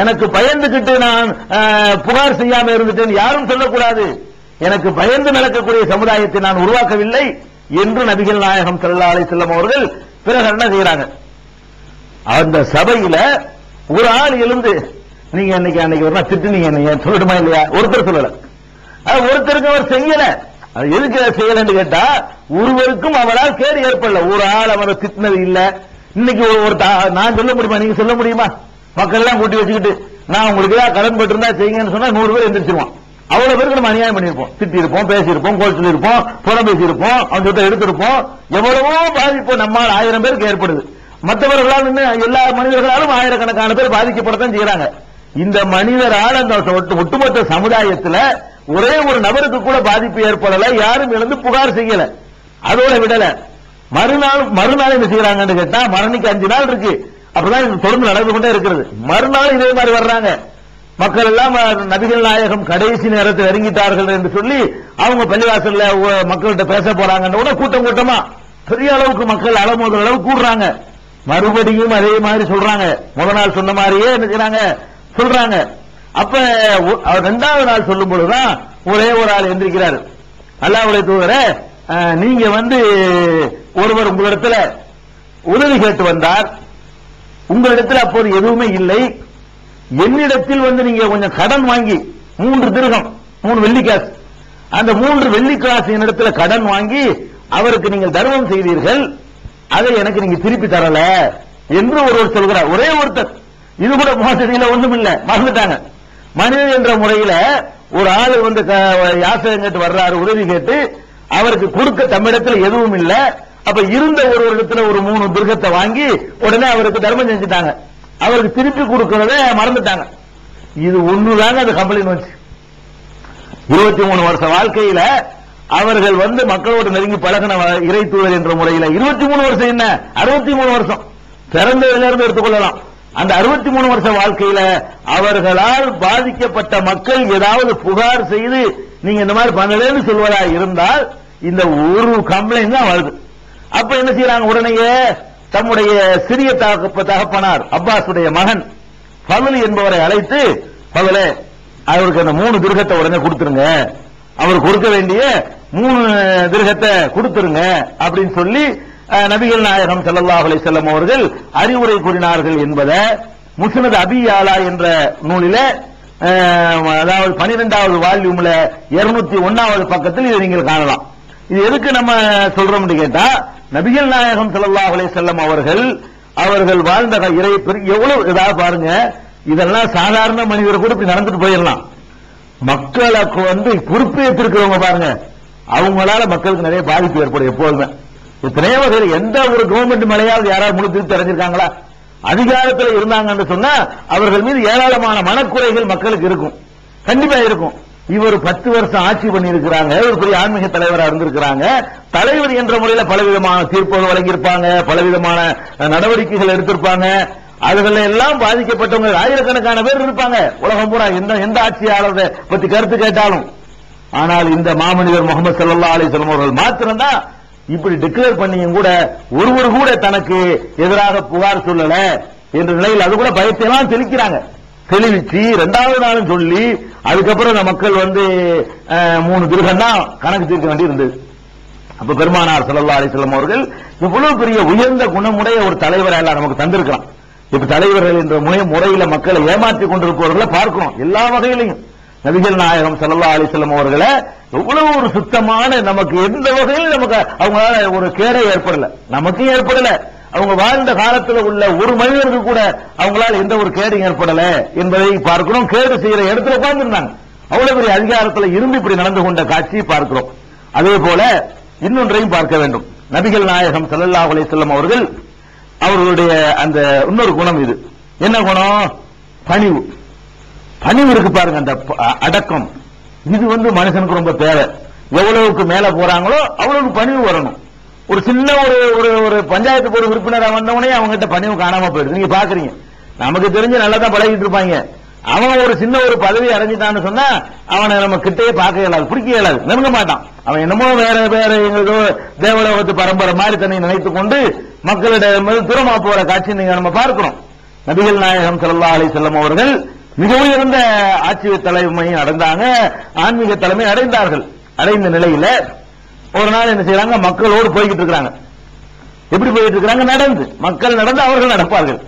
எனக்கு பயந்துகிட்டு நான் புகார் செய்யாம இருந்துட்டேன் யாரும் சொல்லக்கூடாது. எனக்கு பயந்து நடக்கக்கூடிய சமுதாயத்தை நான் உருவாக்கவில்லை என்று நபிகள் நாயகம் ஸல்லல்லாஹு அலைஹி வஸல்லம் அவர்கள் பிறகு என்ன செய்யறாங்க அந்த சபையில ஒரு ஆள் எழுந்து நீங்க அன்னைக்கு அன்னைக்கு ஒரு நாள் திட்டுனீங்க நீங்க சொல்லட்டுமா இல்லையா? ஒருத்தர் சொல்லல. அது ஒருத்தருக்கு அவர் செய்யல. அது எதுக்கு செய்யலன்னு கேட்டா ஒருவருக்கும் அவரால் கேடு ஏற்படல. ஒரு ஆள் அவரை திட்டினது இல்ல. இன்னைக்கு ஒரு நான் சொல்ல முடியுமா? நீங்க சொல்ல முடியுமா? மக்கள்லாம் கூட்டி வச்சுக்கிட்டு நான் உங்களுக்கு ஏதாவது கடன் பட்டிருந்தா செய்யுங்கன்னு சொன்னா நூறு பேர் எந்திரிச்சிருவான். அவ்வளவு பேருக்கு நம்ம அநியாயம் பண்ணிருப்போம் திட்டிருப்போம் பேசியிருப்போம் கோல் சொல்லியிருப்போம் புறம் பேசியிருப்போம் அவங்க கிட்ட எடுத்திருப்போம். எவ்வளவோ பாதிப்பு நம்மால் ஆயிரம் பேருக்கு ஏற்படுது. மற்றவர்களால் எல்லா மனிதர்களாலும் ஆயிரக்கணக்கான பேர் பாதிக்கப்படத்தான் செய்யறாங்க. இந்த மனிதரால் அந்த ஒட்டு- ஒட்டுமொத்த சமுதாயத்தில் ஒரே ஒரு நபருக்கு கூட பாதிப்பு ஏற்படல யாரும் எழுந்து புகார் செய்யல. அதோட விடல. மறுநாள் மறுநாள் என்ன செய்யறாங்கன்னு கேட்டா மரணிக்கு அஞ்சு நாள் இருக்கு. அப்படிதான் தொடர்ந்து நடந்து கொண்டே இருக்கிறது. மறுநாள் இதே மாதிரி வர்றாங்க. மக்கள் எல்லாம் நபிகள் நாயகம் கடைசி நேரத்தில் இறங்கிட்டார்கள் என்று சொல்லி அவங்க பள்ளிவாசல்ல மக்கள்கிட்ட பேச போறாங்கன்னு கூட கூட்டம் கூட்டமா பெரிய அளவுக்கு மக்கள் அளமோதல் அளவு கூடுறாங்க. மறுபடியும் அதே மாதிரி சொல்றாங்க. முதல் நாள் சொன்ன மாதிரியே என்ன சொல்றாங்க. அப்ப அவர் ரெண்டாவது நாள் சொல்லும் பொழுதுதான் ஒரே ஒரு ஆள் எந்திரிக்கிறாரு. அல்லாவுடைய தூதர நீங்க வந்து ஒருவர் உங்களிடத்துல உதவி கேட்டு வந்தார். உங்களிடத்தில் அப்போது எதுவுமே இல்லை. என்னிடத்தில் வந்து நீங்க கொஞ்சம் கடன் வாங்கி மூன்று திருகம் மூணு வெள்ளிக்காசு. அந்த மூன்று வெள்ளிக்காசு என்னிடத்துல கடன் வாங்கி அவருக்கு நீங்கள் தர்மம் செய்தீர்கள். அதை எனக்கு நீங்க திருப்பி தரல என்று ஒருவர் சொல்கிறார். ஒரே ஒருத்தர். இது கூட மோசடியில ஒண்ணும் இல்ல. மறந்துட்டாங்க. மனிதன் என்ற முறையில ஒரு ஆள் வந்து க- யாசகம் கேட்டு வர்றாரு உதவி கேட்டு அவருக்கு கொடுக்க தம்மிடத்துல எதுவும் இல்லை. அப்ப இருந்த ஒரு வருடத்துல ஒரு மூணு துர்கத்தை வாங்கி உடனே அவருக்கு தர்மம் செஞ்சுட்டாங்க. அவருக்கு திருப்பி கொடுக்கறத மறந்துட்டாங்க. இது ஒண்ணுதாங்க அது கம்ப்ளைண்ட் வந்துச்சு இருபத்தி மூணு வருஷ வாழ்க்கையில அவர்கள் வந்து மக்களோடு நெருங்கி பழகின வ- இறை தூதர் என்ற முறையில இருபத்தி மூணு வருஷம் என்ன? அறுபத்தி மூணு வருஷம். பிறந்ததுல இருந்து எடுத்துக்கொள்ளலாம். அந்த அறுபத்தி மூணு வருஷ வாழ்க்கையில அவர்களால் பாதிக்கப்பட்ட மக்கள் ஏதாவது புகார் செய்து நீங்க இந்த மாதிரி பண்ணலன்னு சொல்வதா இருந்தால் இந்த ஒரு கம்ப்ளைண்ட் தான் வருது. அப்ப என்ன செய்யறாங்க உடனேயே? தம்முடைய சிறிய தகப்ப தகப்பனார் அப்பாஸுடைய மகன் பகல் என்பவரை அழைத்து பகலே அவருக்கு அந்த மூணு திருகத்தை உடனே கொடுத்துருங்க. அவர் கொடுக்க வேண்டிய மூணு திருகத்தை கொடுத்துருங்க அப்படின்னு சொல்லி நபிகள் நாயகம் ஸல்லல்லாஹு அலைஹி செல்லம் அவர்கள் அறிவுரை கூறினார்கள் என்பதை முசனது அபியாலா என்ற நூலில அதாவது பனிரெண்டாவது வால்யூம்ல இருநூத்தி ஒன்னாவது பக்கத்தில் இதை நீங்கள் காணலாம். இது எதுக்கு நம்ம சொல்றோம்னு கேட்டா நபிகள் நாயகம் ஸல்லல்லாஹு அலைஹி அவர்கள் அவர்கள் வாழ்ந்த இறை எவ்வளவு இதாக பாருங்க இதெல்லாம் சாதாரண மனிதர் கூட இப்படி நடந்துட்டு போயிடலாம். மக்களுக்கு வந்து பொறுப்பேற்றிருக்கிறவங்க பாருங்க அவங்களால மக்களுக்கு நிறைய பாதிப்பு ஏற்படும் எப்போதுமே. எத்தனையோ பேர் எந்த ஒரு கவர்மெண்ட் மேலையாவது யாராவது முழு திருப்தி அடைஞ்சிருக்காங்களா? அதிகாரத்தில் இருந்தாங்கன்னு சொன்னா அவர்கள் மீது ஏராளமான மனக்குறைகள் மக்களுக்கு இருக்கும். கண்டிப்பா இருக்கும். இவர் பத்து வருஷம் ஆட்சி பண்ணியிருக்கிறாங்க ஒரு பெரிய ஆன்மீக தலைவராக இருந்திருக்கிறாங்க. தலைவர் என்ற முறையில் பலவிதமான தீர்ப்புகள் வழங்கியிருப்பாங்க பலவிதமான நடவடிக்கைகள் எடுத்திருப்பாங்க. அதுகள் எல்லாம் பாதிக்கப்பட்டவங்க ஆயிரக்கணக்கான பேர் இருப்பாங்க. உலகம் பூரா எந்த எந்த ஆட்சியாளரை பத்தி கருத்து கேட்டாலும். ஆனால் இந்த மாமனிதர் முகமது சல்லா அலைஹி அவர்கள் மாத்திரம்தான் இப்படி டிக்ளேர் பண்ணியும் கூட ஒருவர் கூட தனக்கு எதிராக புகார் சொல்லல என்ற நிலையில் அது கூட பயத்தை எல்லாம் தெளிக்கிறாங்க. தெளிவிச்சு ரெண்டாவது நாளும் சொல்லி அதுக்கப்புறம் இந்த மக்கள் வந்து அஹ், மூணு திருகம் தான் கணக்கு தீர்க்க வேண்டி இருந்தது அப்ப பெருமானார் சல்லா அலைஹி அவர்கள் இவ்வளவு பெரிய உயர்ந்த குணமுடைய ஒரு தலைவரை எல்லாம் நமக்கு தந்திருக்கலாம் இப்ப தலைவர்கள் என்ற முறை முறையில மக்களை ஏமாற்றி கொண்டிருப்பவர்களை பார்க்கிறோம் எல்லா வகையிலையும். நபிகள் நாயகம் சல்லா அலைஹி அவர்களை எவ்வளவு ஒரு சுத்தமான நமக்கு எந்த வகையிலும் நமக்கு அவங்களால ஒரு கேரை ஏற்படல. நமக்கும் ஏற்படல. அவங்க வாழ்ந்த காலத்தில் உள்ள ஒரு மனிதருக்கு கூட அவங்களால் எந்த ஒரு கேடு ஏற்படல என்பதை பார்க்கிறோம். கேடு செய்யற இடத்துல உட்கார்ந்துருந்தாங்க. அவ்வளவு பெரிய அதிகாரத்தில் இருந்து இப்படி நடந்து கொண்ட காட்சியை பார்க்கிறோம். அதே போல இன்னொன்றையும் பார்க்க வேண்டும். நபிகள் நாயகம் ஸல்லல்லாஹு அலைஹி வஸல்லம் அவர்கள் அவர்களுடைய அந்த இன்னொரு குணம் இது. என்ன குணம்? பணிவு. பணிவு இருக்கு பாருங்க அந்த ப- அடக்கம். இது வந்து மனுஷனுக்கு ரொம்ப தேவை. எவ்வளவுக்கு மேல போறாங்களோ அவ்வளவுக்கு பணிவு வரணும். ஒரு சின்ன ஒரு ஒரு ஒரு பஞ்சாயத்து போர்டு உறுப்பினராக வந்தவனே அவங்ககிட்ட பணிவு காணாம போயிடுது. நீங்க பாக்குறீங்க. நமக்கு தெரிஞ்சு நல்லா தான் பழகிட்டு இருப்பாங்க. அவன் ஒரு சின்ன ஒரு பதவி அடைஞ்சிட்டான்னு சொன்னா அவனை நம்ம கிட்டே பார்க்க இயலாது பிடிக்க இயலாது நெருங்க மாட்டான். அவன் என்னமோ வேற வேற எங்களுக்கோ தேவலோகத்து பரம்பரை மாதிரி தன்னை நினைத்துக் கொண்டு மக்களிடம் தூரமா போற காட்சி நீங்க நம்ம பார்க்கிறோம். நபிகள் நாயகம் ஸல்லல்லாஹு அலி செல்லம் அவர்கள் மிக உயர்ந்த ஆட்சி தலைமையை அடைந்தாங்க ஆன்மீக தலைமை அடைந்தார்கள். அடைந்த நிலையில ஒரு நாள் என்ன செய்யறாங்க மக்களோடு போய்கிட்டு இருக்கிறாங்க. எப்படி போயிட்டு இருக்கிறாங்க? நடந்து. மக்கள் நடந்து அவர்கள் நடப்பார்கள்.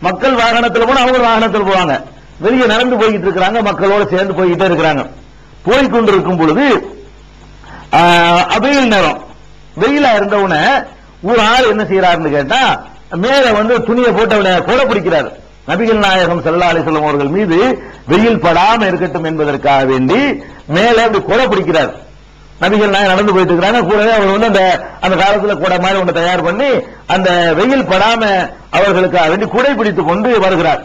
மக்கள் வாகனத்தில் போனா அவங்க வாகனத்தில் போவாங்க. வெளியே நடந்து போய்கிட்டு இருக்கிறாங்க. மக்களோட சேர்ந்து போய்கிட்டே இருக்கிறாங்க. போய்கொண்டிருக்கும் பொழுது வெயில் நேரம். வெயிலா இருந்தவுன ஒரு ஆள் என்ன செய்யறாருன்னு கேட்டா மேல வந்து துணியை போட்டு அவனை கொலை பிடிக்கிறார். நபிகள் நாயகம் செல்லா அலிசல்லம் அவர்கள் மீது வெயில் படாம இருக்கட்டும் என்பதற்காக வேண்டி மேல அப்படி கொலை பிடிக்கிறார். நபிகள் நாயகம் நடந்து போயிட்டு இருக்கிறாங்க. கூடவே அவர் வந்து அந்த அந்த காலத்துல கூட மாதிரி ஒன்று தயார் பண்ணி அந்த வெயில் படாம அவர்களுக்காக வேண்டி கூடை பிடித்துக் கொண்டு வருகிறார்.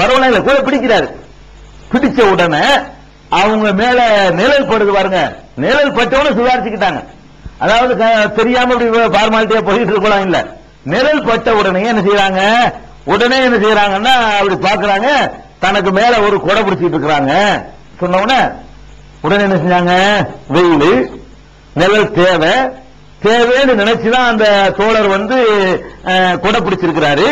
வரவனா இல்ல கூட பிடிக்கிறார். பிடிச்ச உடனே அவங்க மேல நிழல் படுது பாருங்க. நிழல் பட்டவன சுதாரிச்சுக்கிட்டாங்க. அதாவது தெரியாம இப்படி ஃபார்மாலிட்டியா போயிட்டு இருக்கலாம் இல்ல. நிழல் பட்ட உடனே என்ன செய்யறாங்க உடனே என்ன செய்யறாங்கன்னா அப்படி பாக்குறாங்க தனக்கு மேல ஒரு கொடை பிடிச்சிட்டு இருக்கிறாங்க. சொன்ன உடனே என்ன செஞ்சாங்க? வெயில் நிழல் தேவை. தேவைன்னு நினைச்சுதான் அந்த தோழர் வந்து கொடை பிடிச்சிருக்கிறாரு.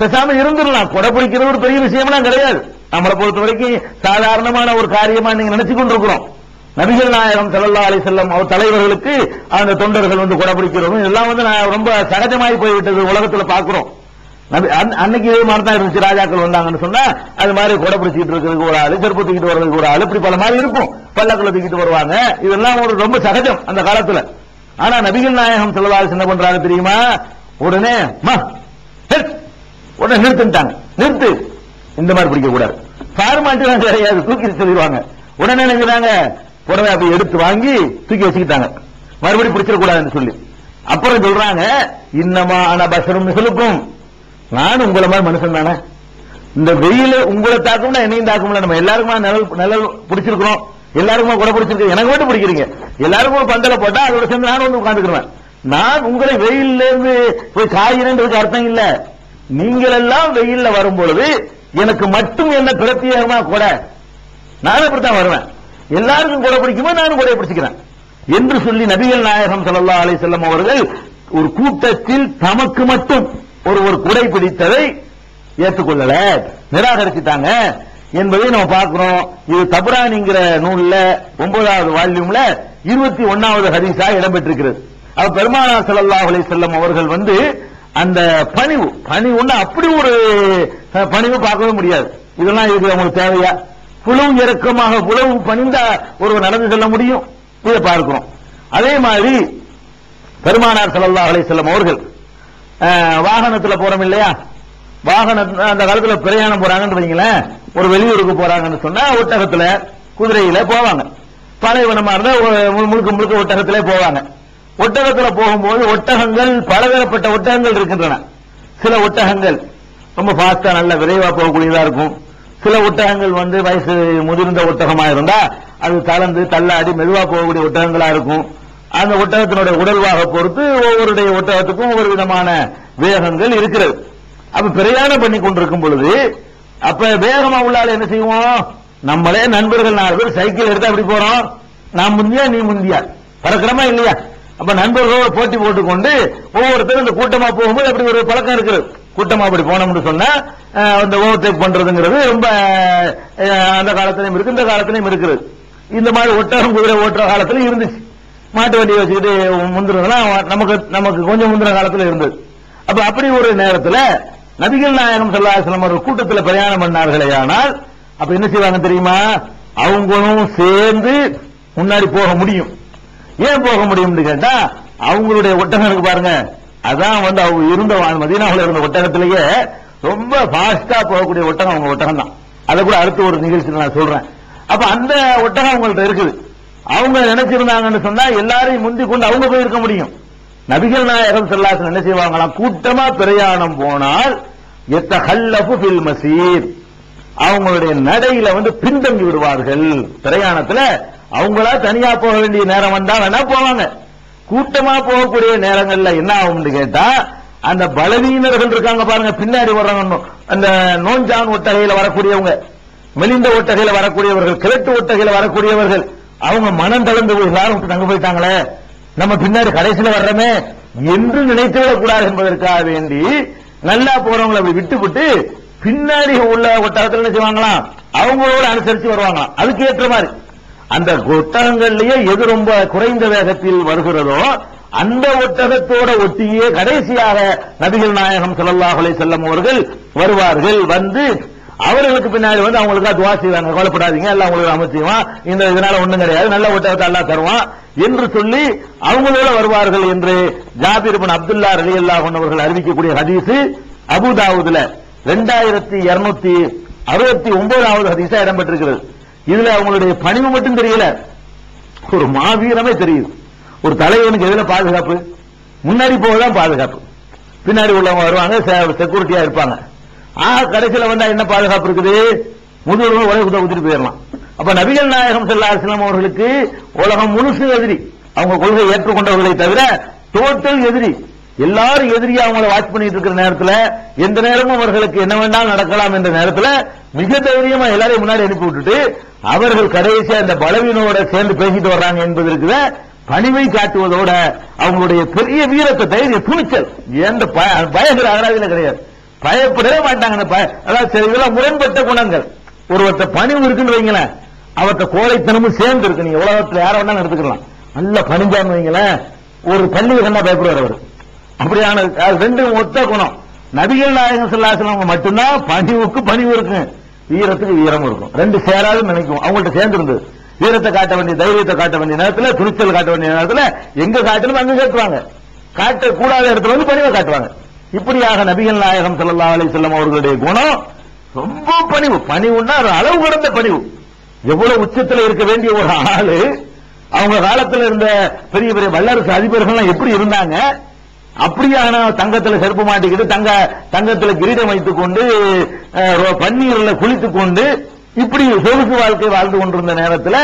பேசாம இருந்துடலாம். கொடை பிடிக்கிறது ஒரு பெரிய விஷயம்லாம் கிடையாது. நம்மளை பொறுத்த வரைக்கும் சாதாரணமான ஒரு காரியமா நீங்க நினைச்சு கொண்டிருக்கிறோம். நபிகள் நாயகம் ஸல்லல்லாஹு அலி செல்லம் அவர் தலைவர்களுக்கு அந்த தொண்டர்கள் வந்து கொடை பிடிக்கிறதும் இதெல்லாம் வந்து நான் ரொம்ப சகஜமாய் போய்விட்டது உலகத்துல பாக்குறோம் அன்னைக்கு இதே மாதிரி தான் இருந்துச்சு ராஜாக்கள் வந்தாங்கன்னு சொன்னா அது மாதிரி கொடை பிடிச்சிட்டு இருக்கிறதுக்கு ஒரு ஆளு செருப்பு தூக்கிட்டு வர்றதுக்கு ஒரு ஆளு இப்படி பல மாதிரி இருக்கும். பல்லக்குள்ள தூக்கிட்டு வருவாங்க. இதெல்லாம் ஒரு ரொம்ப சகஜம் அந்த காலத்துல. ஆனா நபிகள் நாயகம் செல்வாறு என்ன பண்றாங்க தெரியுமா? உடனே மா உடனே நிறுத்துட்டாங்க நிறுத்து. இந்த மாதிரி பிடிக்க கூடாது. ஃபார்மாலிட்டி கிடையாது. தூக்கி சொல்லிடுவாங்க. உடனே நினைக்கிறாங்க உடனே அப்படி எடுத்து வாங்கி தூக்கி வச்சுக்கிட்டாங்க. மறுபடியும் பிடிச்சிடக்கூடாதுன்னு சொல்லி. அப்புறம் சொல்றாங்க இன்னமா ஆன பசரும் மிசலுக்கும் நான் உங்களை மாதிரி மனுஷன் தானே? இந்த வெயில உங்களை தாக்கும்னா என்னையும் தாக்கும்ல. நம்ம எல்லாருக்குமா நிழல் நிழல் பிடிச்சிருக்கிறோம். எல்லாருக்குமா கூட பிடிச்சிருக்கு? எனக்கு மட்டும் பிடிக்கிறீங்க. எல்லாருக்கும் பந்தல போட்டா அதோட சேர்ந்து நானும் வந்து உட்காந்துக்கிறேன் நான் உங்களை வெயில்ல இருந்து போய் காய்கிறேன்றதுக்கு அர்த்தம் இல்ல. நீங்கள் எல்லாம் வெயில்ல வரும் பொழுது எனக்கு மட்டும் என்ன பிரத்தியேகமா கூட? நானும் இப்படித்தான் வருவேன். எல்லாருக்கும் கூட பிடிக்குமோ? நானும் கூட பிடிச்சிக்கிறேன். என்று சொல்லி நபிகள் நாயகம் சல்லா அலி செல்லம் அவர்கள் ஒரு கூட்டத்தில் தமக்கு மட்டும் ஒரு ஒரு குடை பிடித்ததை ஏற்றுக்கொள்ளல. நிராகரிச்சுட்டாங்க. என்பதை நம்ம பார்க்கிறோம். இது தபுரானிங்கிற நூல்ல ஒன்பதாவது வால்யூம்ல இருபத்தி ஒன்னாவது ஹரிசா இடம்பெற்றிருக்கிறது. அப்ப பெருமானார் ஸல்லல்லாஹு அலைஹி செல்லம் அவர்கள் வந்து அந்த பணிவு பணிவுன்னா அப்படி ஒரு பணிவு பார்க்கவே முடியாது. இதெல்லாம் இதுக்கு அவங்களுக்கு தேவையா? புலவு இறக்கமாக புலவு பணிந்தா ஒருவர் நடந்து செல்ல முடியும். இதை பார்க்கிறோம். அதே மாதிரி பெருமானார் ஸல்லல்லாஹு அலைஹி செல்லம் அவர்கள் வாகனத்துல போறோம் இல்லையா? வாகன அந்த காலத்துல பிரயாணம் போறாங்கன்னு வைங்களேன் ஒரு வெளியூருக்கு போறாங்கன்னு சொன்னா ஒட்டகத்துல குதிரையில போவாங்க. பாலைவனமா இருந்தா ஒரு முழுக்க முழுக்க ஒட்டகத்திலே போவாங்க. ஒட்டகத்துல போகும்போது ஒட்டகங்கள் பலதரப்பட்ட ஒட்டகங்கள் இருக்கின்றன. சில ஒட்டகங்கள் ரொம்ப ஃபாஸ்டா நல்ல விரைவா போகக்கூடியதா இருக்கும். சில ஒட்டகங்கள் வந்து வயசு முதிர்ந்த ஒட்டகமா இருந்தா அது தளர்ந்து தள்ளாடி மெதுவா போகக்கூடிய ஒட்டகங்களா இருக்கும். அந்த ஒட்டகத்தினுடைய உடல்வாக பொறுத்து ஒவ்வொருடைய ஒட்டகத்துக்கும் ஒவ்வொரு விதமான வேகங்கள் இருக்கிறது. அப்ப பிரயாணம் பண்ணி கொண்டிருக்கும் பொழுது அப்ப வேகமா உள்ளால என்ன செய்வோம்? நம்மளே நண்பர்கள் நாலு பேர் சைக்கிள் எடுத்து அப்படி போறோம்? நான் முந்தியா நீ முந்தியா? பறக்கிறமா இல்லையா? அப்ப நண்பர்களோட போட்டி போட்டுக்கொண்டு ஒவ்வொருத்தரும் இந்த கூட்டமா போகும்போது அப்படி ஒரு பழக்கம் இருக்குது கூட்டமா அப்படி போனோம்னு சொன்னா அந்த இந்த ஓவர்டேக் பண்றதுங்கிறது ரொம்ப அந்த காலத்திலையும் இருக்கு இந்த காலத்திலையும் இருக்குது இந்த மாதிரி ஒட்டகம் குதிரை ஓட்டுற காலத்துல இருந்துச்சு. மாட்டு வண்டியை வச்சுக்கிட்டு முந்தினதெல்லாம் நமக்கு நமக்கு கொஞ்சம் முந்தின காலத்தில் இருந்தது. அப்ப அப்படி ஒரு நேரத்தில் நபிகள் நாயகம் ஸல்லல்லாஹு ஒரு கூட்டத்தில் பிரயாணம் பண்ணார்களே ஆனால் அப்ப என்ன செய்வாங்க தெரியுமா? அவங்களும் சேர்ந்து முன்னாடி போக முடியும். ஏன் போக முடியும்னு கேட்டா அவங்களுடைய ஒட்டகம் இருக்கு பாருங்க. அதான் வந்து அவங்க இருந்த மதீனாவில் இருந்த ஒட்டகத்திலேயே ரொம்ப ஃபாஸ்டா போகக்கூடிய ஒட்டகம் அவங்க ஒட்டகம் தான் அதை கூட அடுத்த ஒரு நிகழ்ச்சியில் நான் சொல்றேன். அப்ப அந்த ஒட்டகம் அவங்கள்ட்ட இருக்குது. அவங்க நினைச்சிருந்தாங்கன்னு சொன்னா எல்லாரையும் முந்தி கொண்டு அவங்க போயிருக்க முடியும். நபிகள் நாயகம் செல்லாசன் என்ன செய்வாங்களாம்? கூட்டமா பிரயாணம் போனால் எத்தஹல்லஃபு ஃபில் மசீர் அவங்களுடைய நடையில வந்து பின்தங்கி விடுவார்கள். பிரயாணத்துல அவங்களா தனியா போக வேண்டிய நேரம் வந்தா வேணா போவாங்க. கூட்டமா போகக்கூடிய நேரங்கள்ல என்ன ஆகும்னு கேட்டா அந்த பலவீனர்கள் இருக்காங்க பாருங்க. பின்னாடி வர்றவங்க அந்த நோஞ்சான் ஒட்டகையில வரக்கூடியவங்க மெலிந்த ஒட்டகையில வரக்கூடியவர்கள் கிழட்டு ஒட்டகையில வரக்கூடியவர்கள் அவங்க மனம் தளர்ந்து எல்லாரும் தங்க போயிட்டாங்களே? நம்ம பின்னாடி கடைசியில வர்றோமே? என்று நினைத்துவிடக் கூடாது என்பதற்காக வேண்டி நல்லா போறவங்களை அப்படி விட்டுவிட்டு பின்னாடி உள்ள ஒட்டகத்துல என்ன செய்வாங்களாம்? அவங்களோட அனுசரிச்சு வருவாங்களாம். அதுக்கு ஏற்ற மாதிரி. அந்த ஒட்டகங்கள்லயே எது ரொம்ப குறைந்த வேகத்தில் வருகிறதோ அந்த ஒட்டகத்தோட ஒட்டியே கடைசியாக நபிகள் நாயகம் செல்லல்லாஹலை அலைஹி செல்லம் அவர்கள் வருவார்கள். வந்து அவர்களுக்கு பின்னாடி வந்து அவங்களுக்கு துவா செய்வாங்க. கவலைப்படாதீங்க. எல்லாம் அவங்களுக்கு அமைச்சிவான் இந்த இதனால ஒண்ணும் கிடையாது. நல்ல ஒட்டகத்தை எல்லாம் தருவான் என்று சொல்லி அவங்களோட வருவார்கள் என்று ஜாபிர் பின் அப்துல்லா ரலியல்லாஹு அன்ஹு அவர்கள் அறிவிக்கக்கூடிய ஹதீஸ் அபுதாவுதுல ரெண்டாயிரத்தி இருநூத்தி அறுபத்தி ஒன்பதாவது ஹதீஸா இடம்பெற்றிருக்கிறது. இதுல அவங்களுடைய பணிவு மட்டும் தெரியல. ஒரு மாவீரமே தெரியுது. ஒரு தலைவனுக்கு எதுல பாதுகாப்பு? முன்னாடி போகதான் பாதுகாப்பு. பின்னாடி உள்ளவங்க வருவாங்க செக்யூரிட்டியா இருப்பாங்க. ஆக கடைசியில வந்தா என்ன பாதுகாப்பு இருக்குது? முதுகுல உலக குத்த போயிடலாம். அப்ப நபிகள் நாயகம் செல்ல அரசியலம் அவர்களுக்கு உலகம் முழுசு எதிரி. அவங்க கொள்கை ஏற்றுக்கொண்டவர்களை தவிர டோட்டல் எதிரி. எல்லாரும் எதிரியா அவங்கள வாட்ச் பண்ணிட்டு இருக்கிற நேரத்தில் எந்த நேரமும் அவர்களுக்கு என்ன வேண்டாம் நடக்கலாம் என்ற நேரத்தில் மிக தைரியமா எல்லாரையும் முன்னாடி அனுப்பி விட்டுட்டு அவர்கள் கடைசியா இந்த பலவீனோட சேர்ந்து பேசிட்டு வர்றாங்க என்பதற்கு பணிவை காட்டுவதோட அவங்களுடைய பெரிய வீரத்தை தைரிய துணிச்சல். எந்த பய- பயங்கர அகராதியில கிடையாது. பயப்படவே மாட்டாங்க அதாவது சில இதெல்லாம் முரண்பட்ட குணங்கள். ஒருவர்த்த பணிவு இருக்குன்னு வைங்களேன். அவர்த்த கோழைத்தனமும் சேர்ந்து இருக்கு. நீங்க உலகத்தில் யார வேணாலும் எடுத்துக்கலாம். நல்ல பணிஞ்சான்னு வைங்களேன். ஒரு பள்ளி கண்டா பயப்படுவார் அவர். அப்படியான ரெண்டும் ஒத்த குணம். நபிகள் நாயகம் ஸல்லல்லாஹு மட்டும்தான் பணிவுக்கு பணிவு இருக்கும் வீரத்துக்கு வீரம் இருக்கும். ரெண்டு சேராது நினைக்கும். அவங்கள்ட்ட சேர்ந்து இருந்தது வீரத்தை காட்ட வேண்டிய தைரியத்தை காட்ட வேண்டிய நேரத்தில் துணிச்சல் காட்ட வேண்டிய நேரத்தில் எங்க காட்டணும் அங்க காட்டுவாங்க. காட்ட கூடாத இடத்துல வந்து பணிவை காட்டுவாங்க. இப்படியாக நபிகள் நாயகம் சல்லா அலி செல்லம் அவர்களுடைய குணம் ரொம்ப பணிவு. பணிவுன்னா ஒரு அளவு கடந்த பணிவு. எவ்வளவு உச்சத்தில் இருக்க வேண்டிய ஒரு ஆளு அவங்க காலத்தில் இருந்த பெரிய பெரிய வல்லரசு அதிபர்கள்லாம் எப்படி இருந்தாங்க? அப்படியான தங்கத்துல செருப்பு மாட்டிக்கிட்டு தங்க தங்கத்துல கிரீடம் வைத்துக் கொண்டு ரோ- பன்னீர்ல குளித்துக் கொண்டு இப்படி சொகுசு வாழ்க்கை வாழ்ந்து கொண்டிருந்த நேரத்தில்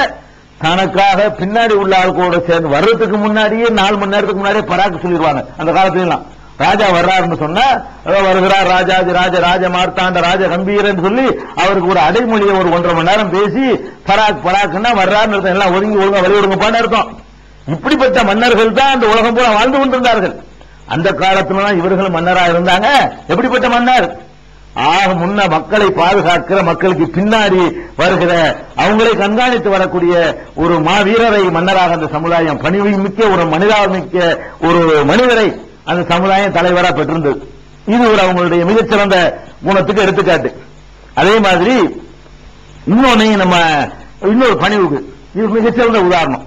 தனக்காக பின்னாடி உள்ள ஆள் கூட சேர்ந்து வர்றதுக்கு முன்னாடியே நாலு மணி நேரத்துக்கு முன்னாடியே பராக்கு சொல்லிடுவாங்க அந்த காலத்துல எல்லாம் ராஜா வர்றாருன்னு சொன்னா வருகிறார் ராஜாஜி ராஜ ராஜ மார்த்தாண்ட ராஜ கம்பீரன்னு சொல்லி அவருக்கு ஒரு அடைமொழியை ஒரு ஒன்றரை மணி நேரம் பேசி பராக் பராக்னா வர்றாருன்னு எல்லாம் ஒதுங்கி ஒழுங்கா வழி ஒடுங்கப்பான்னு அர்த்தம். இப்படிப்பட்ட மன்னர்கள் தான் அந்த உலகம் பூரா வாழ்ந்து கொண்டிருந்தார்கள். அந்த காலத்துல இவர்களும் மன்னரா இருந்தாங்க. எப்படிப்பட்ட மன்னர்? ஆக முன்ன மக்களை பாதுகாக்கிற மக்களுக்கு பின்னாடி வருகிற அவங்களை கண்காணித்து வரக்கூடிய ஒரு மாவீரரை மன்னராக அந்த சமுதாயம் பணிவு மிக்க ஒரு மனிதாமிக்க ஒரு மனிதரை அந்த சமுதாயம் தலைவரா பெற்றிருந்தது. இது ஒரு அவங்களுடைய மிகச்சிறந்த குணத்துக்கு எடுத்துக்காட்டு. அதே மாதிரி இன்னொன்னு நம்ம இன்னொரு பணிவுக்கு. இது மிகச்சிறந்த உதாரணம்.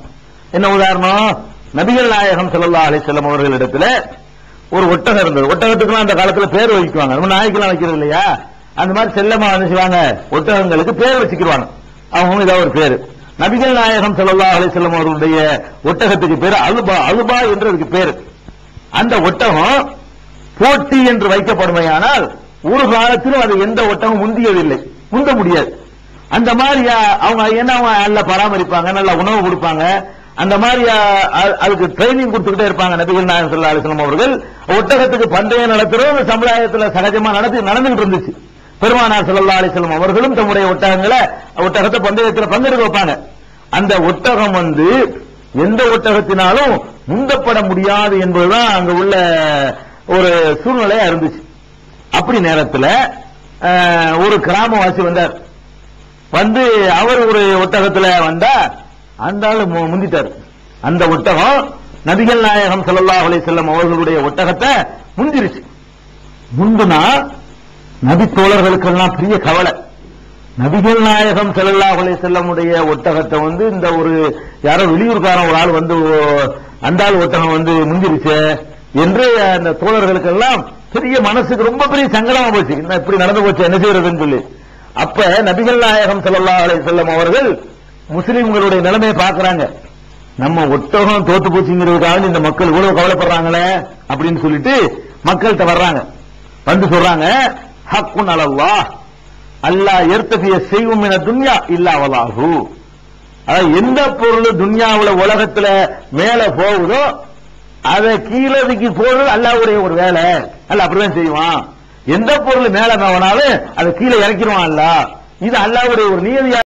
என்ன உதாரணம்? நபிகள் நாயகம் ஸல்லல்லாஹு அலைஹி அவர்களிடத்துல ஒரு ஒட்டகம் இருந்தது. ஒட்டகத்துக்குலாம் அந்த காலத்துல பேர் வைக்குவாங்க நம்ம நாய்க்கெல்லாம் வைக்கிறது இல்லையா? அந்த மாதிரி செல்லமா என்ன செய்வாங்க? ஒட்டகங்களுக்கு பேர் வச்சுக்கிறாங்க அவங்க ஏதாவது ஒரு பேரு. நபிகள் நாயகம் செல்லல்லா அலைஹி வஸல்லம் அவர்களுடைய ஒட்டகத்துக்கு பேர் அலுபா. அலுபா என்றதுக்கு பேரு. அந்த ஒட்டகம் போட்டி என்று வைக்கப்படுமையானால் ஒரு காலத்திலும் அது எந்த ஒட்டகம் முந்தியதில்லை. முந்த முடியாது. அந்த மாதிரி அவங்க என்ன அவங்க நல்லா பராமரிப்பாங்க நல்லா உணவு கொடுப்பாங்க. அந்த மாதிரி அதுக்கு ட்ரைனிங் கொடுத்துக்கிட்டே இருப்பாங்க நபிகள் நாயகம் சொல்லா அலிஸ்லாம் அவர்கள். ஒட்டகத்துக்கு பந்தயம் நடத்துறோம் சமுதாயத்தில் சகஜமா நடத்தி நடந்துகிட்டு இருந்துச்சு. பெருமானார் சல்லா அலிஸ்லாம் அவர்களும் தம்முடைய ஒட்டகங்களை ஒட்டகத்தை பந்தயத்தில் பங்கெடுக்க வைப்பாங்க. அந்த ஒட்டகம் வந்து எந்த ஒட்டகத்தினாலும் முந்தப்பட முடியாது என்பதுதான் அங்க உள்ள ஒரு சூழ்நிலையா இருந்துச்சு. அப்படி நேரத்தில் ஒரு கிராமவாசி வந்தார். வந்து அவர் ஒரு ஒட்டகத்தில் வந்தா அந்த ஆள் மு- முந்திட்டார். அந்த ஒட்டகம் நபிகள் நாயகம் ஸல்லல்லாஹு அலி செல்லம் அவர்களுடைய ஒட்டகத்தை முந்திருச்சு. முந்துனா நபி தோழர்களுக்கெல்லாம் பெரிய கவலை. நபிகள் நாயகம் செல்லல்லா கொலை செல்லமுடைய ஒட்டகத்தை வந்து இந்த ஒரு யாரோ வெளியூர்காரன் ஒரு ஆள் வந்து ஓ- அந்த ஆள் ஒட்டகம் வந்து முந்திருச்சு என்று அந்த தோழர்களுக்கெல்லாம் பெரிய மனசுக்கு ரொம்ப பெரிய சங்கடமா போச்சு. என்ன இப்படி நடந்து போச்சு என்ன செய்யறதுன்னு சொல்லி. அப்ப நபிகள் நாயகம் செல்லல்லா அலை செல்லம் அவர்கள் முஸ்லீம்களுடைய நிலைமையை பாக்குறாங்க நம்ம ஒட்டகம் தோத்து போச்சுங்கிறதுக்காக இந்த மக்கள் இவ்வளவு கவலைப்படுறாங்களே அப்படின்னு சொல்லிட்டு மக்கள்கிட்ட வர்றாங்க. வந்து சொல்றாங்க ஹக்குன் அளவா அல்லாஹ் எர்த்தபிய செய்வும் என துன்யா இல்லாவலாகு அதாவது எந்த பொருள் துன்யாவில் உலகத்துல மேல போகுதோ அதை கீழதுக்கு போறது அல்லாவுடைய ஒரு வேலை. அல்ல அப்படிதான் செய்வான். எந்த பொருள் மேல போனாலும் அதை கீழே இறக்கிடுவான் அல்ல. இது அல்லாவுடைய ஒரு நியதியா